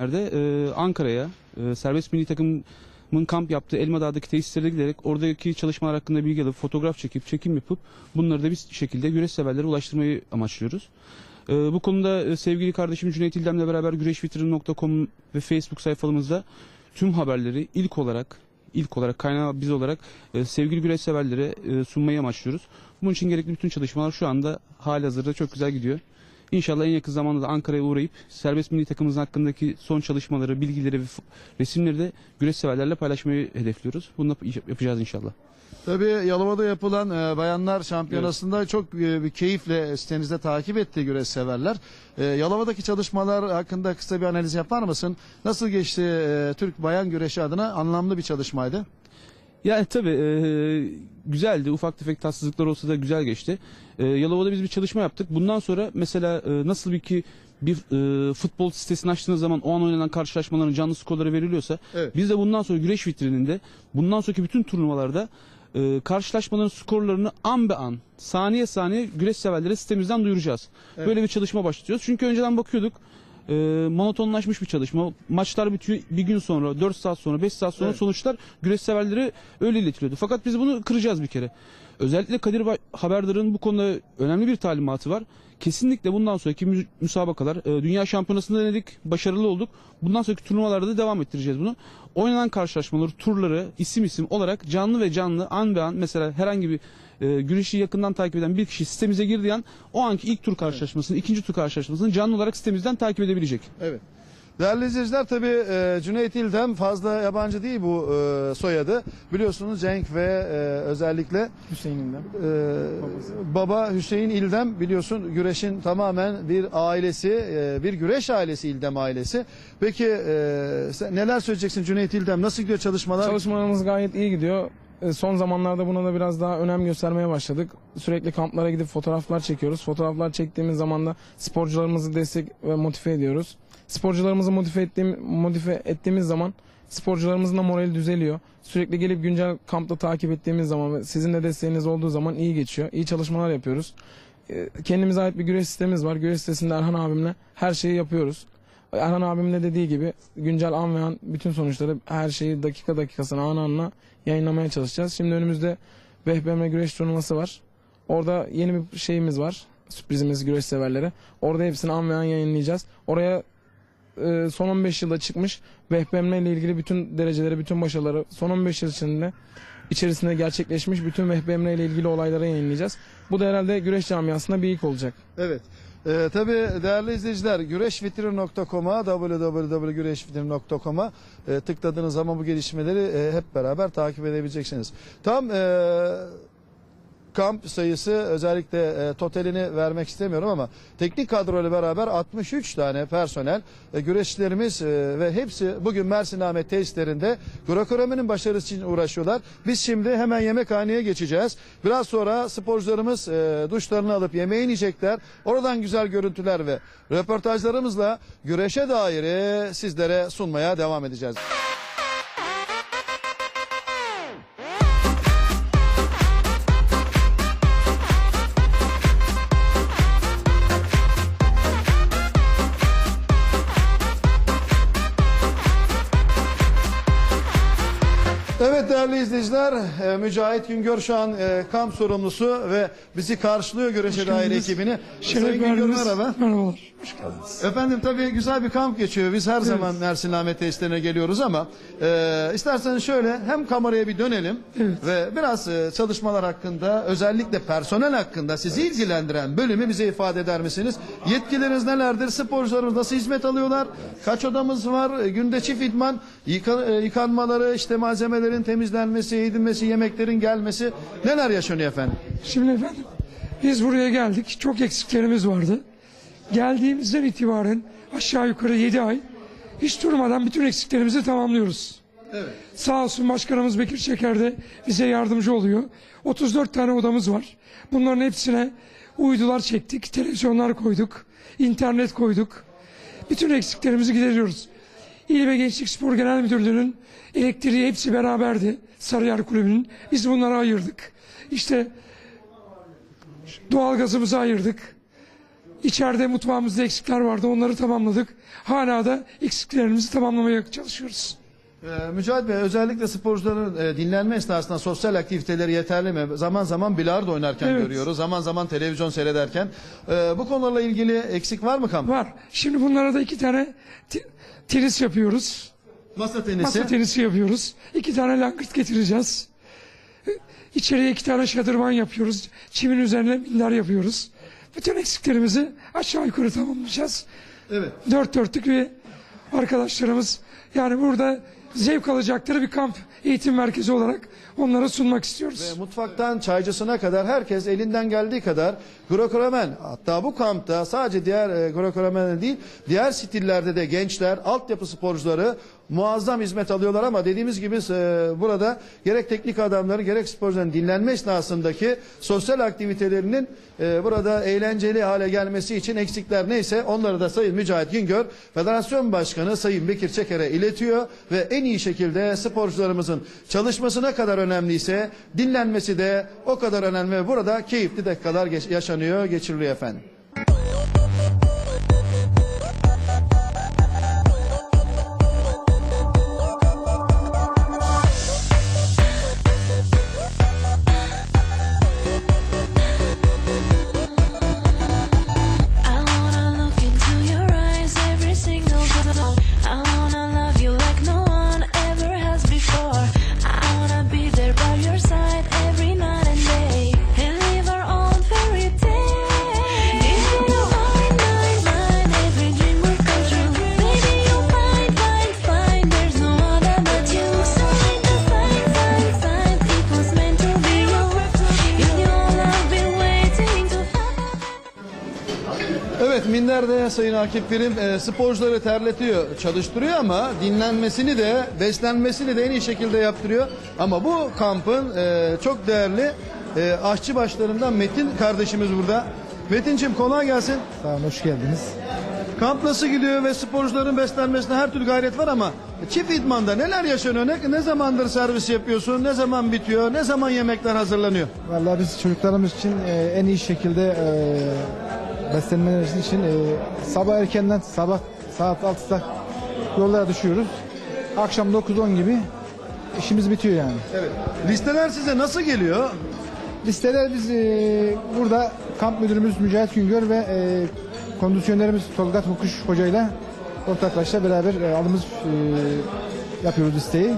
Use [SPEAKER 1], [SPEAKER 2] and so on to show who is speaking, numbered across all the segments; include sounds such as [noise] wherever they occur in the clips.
[SPEAKER 1] Nerede? Ee, Ankara'ya e, serbest milli takımın kamp yaptığı Elmadağ'daki tesislere giderek oradaki çalışmalar hakkında bilgi alıp fotoğraf çekip çekim yapıp bunları da bir şekilde güreş severlere ulaştırmayı amaçlıyoruz. Ee, bu konuda e, sevgili kardeşim Cüneyt İldem'le beraber güreşvitrin.com ve Facebook sayfalarımızda tüm haberleri ilk olarak ilk olarak kaynağı biz olarak e, sevgili güreş severlere e, sunmayı amaçlıyoruz. Bunun için gerekli bütün çalışmalar şu anda halihazırda çok güzel gidiyor. İnşallah en yakın zamanda da Ankara'ya uğrayıp serbest milli takımımızın hakkındaki son çalışmaları, bilgileri ve resimleri de güreş severlerle paylaşmayı hedefliyoruz. Bunu da yap- yapacağız inşallah.
[SPEAKER 2] Tabii Yalova'da yapılan e, bayanlar şampiyonasında çok e, bir keyifle sitenizde takip etti güreş severler. E, Yalova'daki çalışmalar hakkında kısa bir analiz yapar mısın? Nasıl geçti e, Türk bayan güreşi adına anlamlı bir çalışmaydı.
[SPEAKER 1] Yani tabii e, güzeldi. Ufak tefek tatsızlıklar olsa da güzel geçti. E, Yalova'da biz bir çalışma yaptık. Bundan sonra mesela e, nasıl bir ki bir e, futbol sitesini açtığınız zaman o an oynanan karşılaşmaların canlı skorları veriliyorsa
[SPEAKER 2] Evet.
[SPEAKER 1] biz de bundan sonra güreş vitrininde bundan sonraki bütün turnuvalarda e, karşılaşmaların skorlarını an be an saniye saniye güreş severlere sitemizden duyuracağız.
[SPEAKER 2] Evet.
[SPEAKER 1] Böyle bir çalışma başlatıyoruz. Çünkü önceden bakıyorduk e, monotonlaşmış bir çalışma. Maçlar bitiyor bir gün sonra, 4 saat sonra, 5 saat sonra
[SPEAKER 2] Evet.
[SPEAKER 1] sonuçlar güreş severlere öyle iletiliyordu. Fakat biz bunu kıracağız bir kere. Özellikle Kadir Ba- Haberdar'ın bu konuda önemli bir talimatı var. Kesinlikle bundan sonraki mü- müsabakalar, e, dünya şampiyonasında denedik, başarılı olduk. Bundan sonraki turnuvalarda da devam ettireceğiz bunu. Oynanan karşılaşmaları, turları isim isim olarak canlı ve canlı an be an mesela herhangi bir e, güreşi yakından takip eden bir kişi sitemize girdiği an o anki ilk tur karşılaşmasını, ikinci tur karşılaşmasını canlı olarak sitemizden takip edebilecek.
[SPEAKER 2] Evet. Değerli izleyiciler tabii e, Cüneyt İldem fazla yabancı değil bu e, soyadı. Biliyorsunuz Cenk ve e, özellikle
[SPEAKER 3] Hüseyin'den.
[SPEAKER 2] Ee, baba Hüseyin İldem biliyorsun güreşin tamamen bir ailesi, e, bir güreş ailesi İldem ailesi. Peki e, sen neler söyleyeceksin Cüneyt İldem? Nasıl gidiyor çalışmalar?
[SPEAKER 3] Çalışmalarımız gayet iyi gidiyor. E, Son zamanlarda buna da biraz daha önem göstermeye başladık. Sürekli kamplara gidip fotoğraflar çekiyoruz. Fotoğraflar çektiğimiz zaman da sporcularımızı destek ve motive ediyoruz. Sporcularımızı motive, ettiğim, motive ettiğimiz zaman sporcularımızın da morali düzeliyor. Sürekli gelip güncel kampta takip ettiğimiz zaman ve sizin de desteğiniz olduğu zaman iyi geçiyor. İyi çalışmalar yapıyoruz. E, Kendimize ait bir güreş sitemiz var. Güreş sitesinde Erhan abimle her şeyi yapıyoruz. Erhan abimin de dediği gibi güncel an ve an bütün sonuçları her şeyi dakika dakikasına an anına yayınlamaya çalışacağız. Şimdi önümüzde BHBM güreş turnuvası var. Orada yeni bir şeyimiz var. Sürprizimiz güreş severlere. Orada hepsini an ve an yayınlayacağız. Oraya e, son 15 yılda çıkmış BHBM ile ilgili bütün dereceleri, bütün başarıları son 15 yıl içinde içerisinde gerçekleşmiş bütün VHBM ile ilgili olayları yayınlayacağız. Bu da herhalde güreş camiasında bir ilk olacak.
[SPEAKER 2] Evet. Ee, tabii değerli izleyiciler güreşvitrin.com'a www.güreşvitrin.com'a e, tıkladığınız zaman bu gelişmeleri e, hep beraber takip edebileceksiniz. Tam e, kamp sayısı özellikle e, totalini vermek istemiyorum ama teknik kadroyla beraber 63 tane personel e, güreşçilerimiz e, ve hepsi bugün Mersin Ahmet tesislerinde Greco-Romen'in başarısı için uğraşıyorlar. Biz şimdi hemen yemekhaneye geçeceğiz. Biraz sonra sporcularımız e, duşlarını alıp yemeğini yiyecekler. Oradan güzel görüntüler ve röportajlarımızla güreşe dair e, sizlere sunmaya devam edeceğiz. İzleyiciler, e, Mücahit Güngör şu an e, kamp sorumlusu ve bizi karşılıyor Güreşe Dair
[SPEAKER 4] geldiniz.
[SPEAKER 2] ekibini.
[SPEAKER 4] Şeref
[SPEAKER 2] Güngör
[SPEAKER 4] verdiniz.
[SPEAKER 2] merhaba.
[SPEAKER 4] Merhabalar. Hoş geldiniz.
[SPEAKER 2] Efendim tabii güzel bir kamp geçiyor. Biz her zaman Mersin Ahmet tesislerine geliyoruz ama e, isterseniz şöyle hem kameraya bir dönelim ve biraz e, çalışmalar hakkında özellikle personel hakkında sizi ilgilendiren bölümü bize ifade eder misiniz? Yetkileriniz nelerdir? Sporcularımız nasıl hizmet alıyorlar? Kaç odamız var? E, Günde çift idman, yıka- e, yıkanmaları, işte malzemelerin temizlenmesi, edilmesi, yemeklerin gelmesi neler yaşanıyor efendim?
[SPEAKER 4] Şimdi efendim biz buraya geldik. Çok eksiklerimiz vardı. Geldiğimizden itibaren aşağı yukarı 7 ay hiç durmadan bütün eksiklerimizi tamamlıyoruz.
[SPEAKER 2] Evet.
[SPEAKER 4] Sağ olsun başkanımız Bekir Şeker de bize yardımcı oluyor. 34 tane odamız var. Bunların hepsine uydular çektik, televizyonlar koyduk, internet koyduk. Bütün eksiklerimizi gideriyoruz. İl ve Gençlik Spor Genel Müdürlüğü'nün elektriği hepsi beraberdi. Sarıyer Kulübü'nün. Biz bunları ayırdık. İşte doğalgazımızı ayırdık. İçeride mutfağımızda eksikler vardı. Onları tamamladık. Hala da eksiklerimizi tamamlamaya çalışıyoruz.
[SPEAKER 2] Ee, Mücahit Bey özellikle sporcuların e, dinlenme esnasında sosyal aktiviteleri yeterli mi? Zaman zaman bilardo oynarken
[SPEAKER 4] Evet.
[SPEAKER 2] görüyoruz. Zaman zaman televizyon seyrederken. Ee, bu konularla ilgili eksik var mı kamp?
[SPEAKER 4] Var. Şimdi bunlara da iki tane te- tenis yapıyoruz.
[SPEAKER 2] Masa tenisi.
[SPEAKER 4] Masa tenisi yapıyoruz. İki tane langırt getireceğiz. İçeriye iki tane şadırvan yapıyoruz. Çimin üzerine minder yapıyoruz. Bütün eksiklerimizi aşağı yukarı tamamlayacağız.
[SPEAKER 2] Evet.
[SPEAKER 4] Dört dörtlük bir arkadaşlarımız yani burada zevk alacakları bir kamp eğitim merkezi olarak onlara sunmak istiyoruz.
[SPEAKER 2] Ve mutfaktan çaycısına kadar herkes elinden geldiği kadar Greco-Romen hatta bu kampta sadece diğer e, Greco-Romen değil diğer stillerde de gençler altyapı sporcuları muazzam hizmet alıyorlar ama dediğimiz gibi e, burada gerek teknik adamların gerek sporcuların dinlenme esnasındaki sosyal aktivitelerinin e, burada eğlenceli hale gelmesi için eksikler neyse onları da Sayın Mücahit Güngör Federasyon Başkanı Sayın Bekir Çeker'e iletiyor ve en iyi şekilde sporcularımızın çalışmasına kadar önemliyse dinlenmesi de o kadar önemli ve burada keyifli dakikalar geç- yaşanıyor, geçiriliyor efendim. Evet Minder'de Sayın Akif e, sporcuları terletiyor, çalıştırıyor ama dinlenmesini de beslenmesini de en iyi şekilde yaptırıyor. Ama bu kampın e, çok değerli e, aşçı başlarından Metin kardeşimiz burada. Metin'cim kolay gelsin.
[SPEAKER 5] Sağ olun, hoş geldiniz.
[SPEAKER 2] Kamp nasıl gidiyor ve sporcuların beslenmesine her türlü gayret var ama çift idmanda neler yaşanıyor? Ne, ne zamandır servis yapıyorsun? Ne zaman bitiyor? Ne zaman yemekler hazırlanıyor?
[SPEAKER 5] Vallahi biz çocuklarımız için e, en iyi şekilde e, beslenmeleri için e, sabah erkenden sabah saat 6'da yollara düşüyoruz. Akşam 9-10 gibi işimiz bitiyor yani.
[SPEAKER 2] Evet. Listeler size nasıl geliyor?
[SPEAKER 5] Listeler biz e, burada kamp müdürümüz Mücahit Güngör ve e, kondisyonerimiz Tolga Tokuş hocayla ortaklaşa beraber e, alımız e, yapıyoruz listeyi.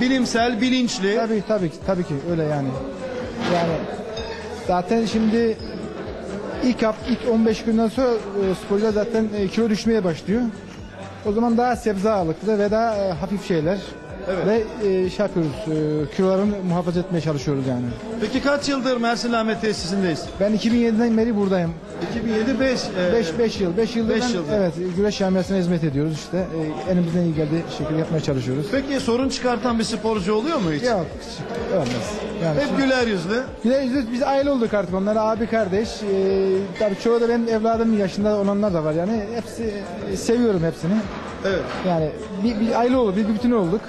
[SPEAKER 2] Bilimsel, bilinçli.
[SPEAKER 5] Tabii tabii ki tabii ki öyle yani. Yani zaten şimdi ilk hap, ilk 15 günden sonra e, sporcular zaten e, kilo düşmeye başlıyor. O zaman daha sebze ağırlıklı ve daha e, hafif şeyler
[SPEAKER 2] Evet.
[SPEAKER 5] ve e, şey yapıyoruz. E, kilolarını muhafaza etmeye çalışıyoruz yani.
[SPEAKER 2] Peki kaç yıldır Mersin Ahmet tesisindeyiz?
[SPEAKER 5] Ben 2007'den beri buradayım.
[SPEAKER 2] 2007 5
[SPEAKER 5] 5 5 yıl 5 yıldır
[SPEAKER 2] Beş
[SPEAKER 5] ben,
[SPEAKER 2] yıldır.
[SPEAKER 5] evet güreş camiasına hizmet ediyoruz işte. E, elimizden iyi geldiği şekilde yapmaya çalışıyoruz.
[SPEAKER 2] Peki sorun çıkartan bir sporcu oluyor mu hiç?
[SPEAKER 5] Yok olmaz. Yani
[SPEAKER 2] Hep güler yüzlü.
[SPEAKER 5] Bir de biz, aile olduk artık onlar abi kardeş. Ee, tabii çoğu da benim evladım yaşında olanlar da var yani hepsi e, seviyorum hepsini.
[SPEAKER 2] Evet.
[SPEAKER 5] Yani bir, bir aile olduk, bir, bir bütün olduk.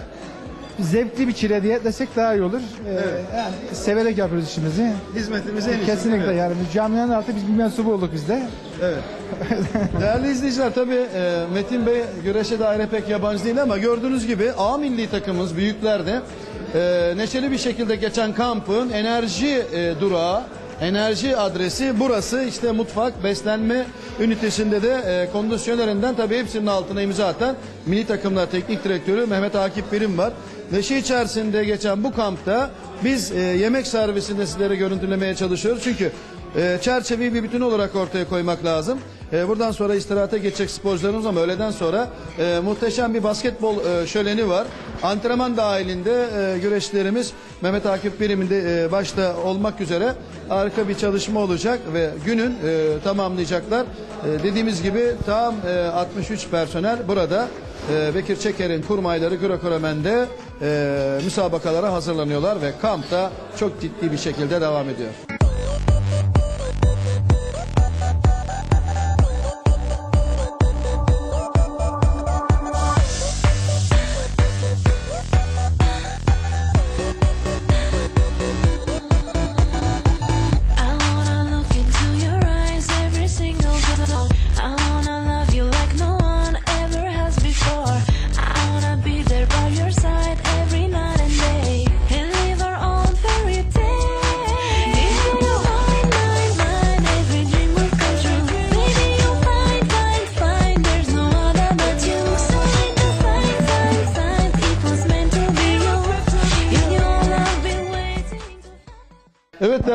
[SPEAKER 5] Zevkli bir çile diye desek daha iyi olur. Ee, yani severek yapıyoruz işimizi.
[SPEAKER 2] Hizmetimiz en iyisi.
[SPEAKER 5] Kesinlikle
[SPEAKER 2] Evet.
[SPEAKER 5] yani biz camianın artık biz bir mensubu olduk biz de.
[SPEAKER 2] Evet. [laughs] Değerli izleyiciler tabii e, Metin Bey güreşe dair pek yabancı değil ama gördüğünüz gibi A milli takımımız büyüklerde e, neşeli bir şekilde geçen kampın enerji e, durağı Enerji adresi burası işte mutfak beslenme ünitesinde de e, kondisyonerinden tabii hepsinin altına imza atan milli takımlar teknik direktörü Mehmet Akif Birim var. Neşe içerisinde geçen bu kampta biz e, yemek servisinde sizlere görüntülemeye çalışıyoruz. Çünkü e, çerçeveyi bir bütün olarak ortaya koymak lazım. E, buradan sonra istirahate geçecek sporcularımız ama öğleden sonra e, muhteşem bir basketbol e, şöleni var. Antrenman dahilinde e, güreşlerimiz Mehmet Akif Birim'inde e, başta olmak üzere harika bir çalışma olacak ve günün e, tamamlayacaklar. E, dediğimiz gibi tam e, 63 personel burada e, Bekir Çeker'in kurmayları Greco-Romen'de e, müsabakalara hazırlanıyorlar ve kamp da çok ciddi bir şekilde devam ediyor.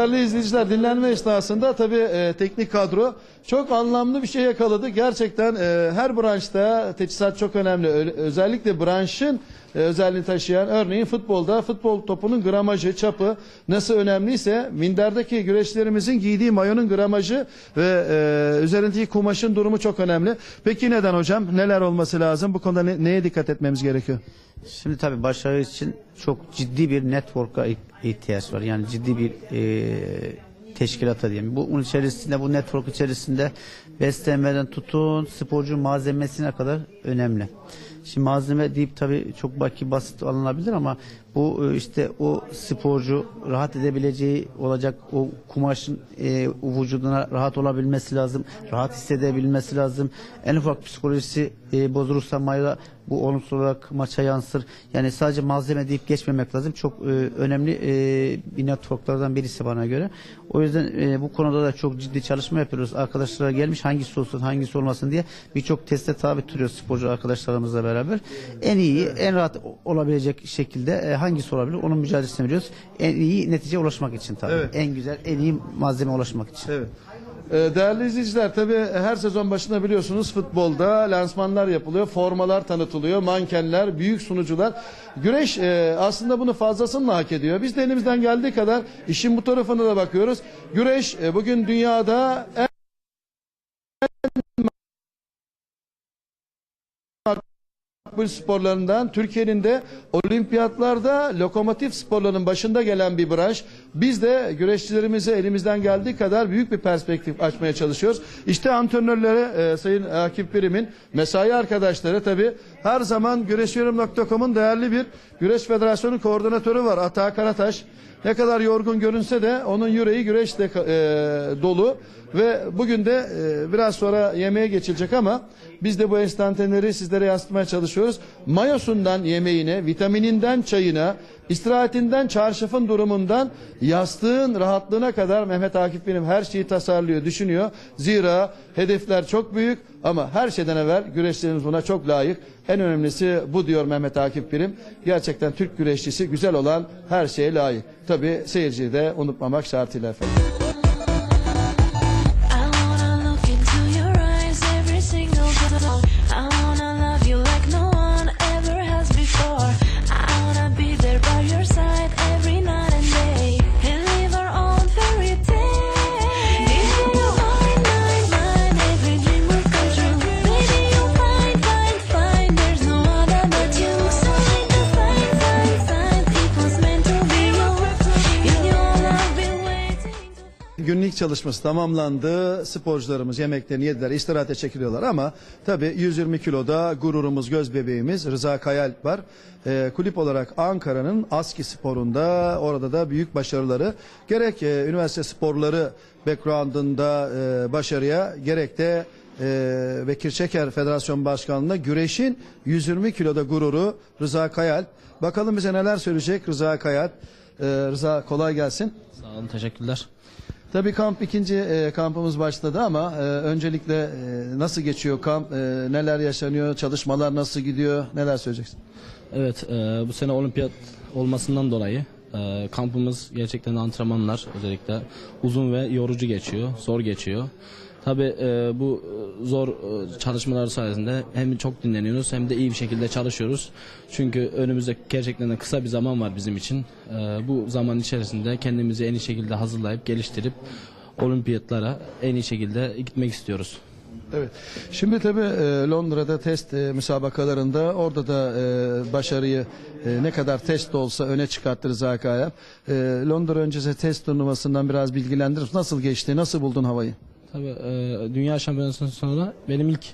[SPEAKER 2] Değerli izleyiciler dinlenme esnasında tabii e, teknik kadro çok anlamlı bir şey yakaladı. Gerçekten e, her branşta teçhizat çok önemli. Ö- özellikle branşın e, özelliğini taşıyan örneğin futbolda futbol topunun gramajı, çapı nasıl önemliyse minderdeki güreşlerimizin giydiği mayonun gramajı ve e, üzerindeki kumaşın durumu çok önemli. Peki neden hocam? Neler olması lazım? Bu konuda ne- neye dikkat etmemiz gerekiyor?
[SPEAKER 6] Şimdi tabii başarı için çok ciddi bir network'a ih- ihtiyaç var. Yani ciddi bir e, teşkilata diyeyim. Bunun içerisinde bu network içerisinde beslenmeden tutun sporcu malzemesine kadar önemli. Şimdi malzeme deyip tabii çok belki basit alınabilir ama bu e, işte o sporcu rahat edebileceği olacak o kumaşın e, vücuduna rahat olabilmesi lazım. Rahat hissedebilmesi lazım. En ufak psikolojisi e, bozulursa mayla bu olumsuz olarak maça yansır. Yani sadece malzeme deyip geçmemek lazım. Çok e, önemli e, bir networklardan birisi bana göre. O yüzden e, bu konuda da çok ciddi çalışma yapıyoruz. Arkadaşlara gelmiş hangisi olsun hangisi olmasın diye birçok teste tabi tutuyoruz sporcu arkadaşlarımızla beraber. En iyi, en rahat olabilecek şekilde e, hangisi olabilir onun mücadelesini veriyoruz. En iyi neticeye ulaşmak için tabii.
[SPEAKER 2] Evet.
[SPEAKER 6] En güzel, en iyi malzeme ulaşmak için.
[SPEAKER 2] Evet. Ee, Değerli izleyiciler tabii her sezon başında biliyorsunuz futbolda lansmanlar yapılıyor, formalar tanıtılıyor, mankenler, büyük sunucular. Güreş e, aslında bunu fazlasıyla hak ediyor. Biz de elimizden geldiği kadar işin bu tarafına da bakıyoruz. Güreş e, bugün dünyada en makbul sporlarından Türkiye'nin de olimpiyatlarda lokomotif sporlarının başında gelen bir branş. Biz de güreşçilerimize elimizden geldiği kadar büyük bir perspektif açmaya çalışıyoruz. İşte antrenörlere e, Sayın Akif Birim'in mesai arkadaşları tabi her zaman güreşiyorum.com'un değerli bir güreş federasyonu koordinatörü var Ata Karataş. Ne kadar yorgun görünse de onun yüreği güreşle e, dolu ve bugün de e, biraz sonra yemeğe geçilecek ama biz de bu enstantaneleri sizlere yansıtmaya çalışıyoruz. Mayosundan yemeğine, vitamininden çayına, istirahatinden çarşafın durumundan yastığın rahatlığına kadar Mehmet Akif benim her şeyi tasarlıyor, düşünüyor. Zira hedefler çok büyük ama her şeyden evvel güreşlerimiz buna çok layık. En önemlisi bu diyor Mehmet Akif Birim. Gerçekten Türk güreşçisi güzel olan her şeye layık. Tabi seyirciyi de unutmamak şartıyla efendim. Çalışması tamamlandı. Sporcularımız yemeklerini yediler, istirahate çekiliyorlar ama tabii 120 kiloda gururumuz, göz bebeğimiz Rıza Kayalp var. Ee, kulüp olarak Ankara'nın ASKİ sporunda orada da büyük başarıları gerek e, üniversite sporları background'ında e, başarıya gerek de e, Bekir Çeker Federasyon Başkanlığı'nda güreşin 120 kiloda gururu Rıza Kayalp. Bakalım bize neler söyleyecek Rıza Kayalp. Ee, Rıza kolay gelsin.
[SPEAKER 7] Sağ olun, teşekkürler.
[SPEAKER 2] Tabii kamp ikinci e, kampımız başladı ama e, öncelikle e, nasıl geçiyor kamp, e, neler yaşanıyor, çalışmalar nasıl gidiyor, neler söyleyeceksin?
[SPEAKER 7] Evet, e, bu sene olimpiyat olmasından dolayı e, kampımız gerçekten antrenmanlar özellikle uzun ve yorucu geçiyor, zor geçiyor. Tabii e, bu e, zor e, çalışmalar sayesinde hem çok dinleniyoruz hem de iyi bir şekilde çalışıyoruz. Çünkü önümüzde gerçekten de kısa bir zaman var bizim için. E, bu zaman içerisinde kendimizi en iyi şekilde hazırlayıp geliştirip olimpiyatlara en iyi şekilde gitmek istiyoruz.
[SPEAKER 2] Evet. Şimdi tabii e, Londra'da test e, müsabakalarında orada da başarıyı ne kadar test de olsa öne çıkarttı Rıza Kayap. E, Londra öncesi test turnuvasından biraz bilgilendir. Nasıl geçti, nasıl buldun havayı?
[SPEAKER 7] Tabii e, dünya şampiyonasından sonra benim ilk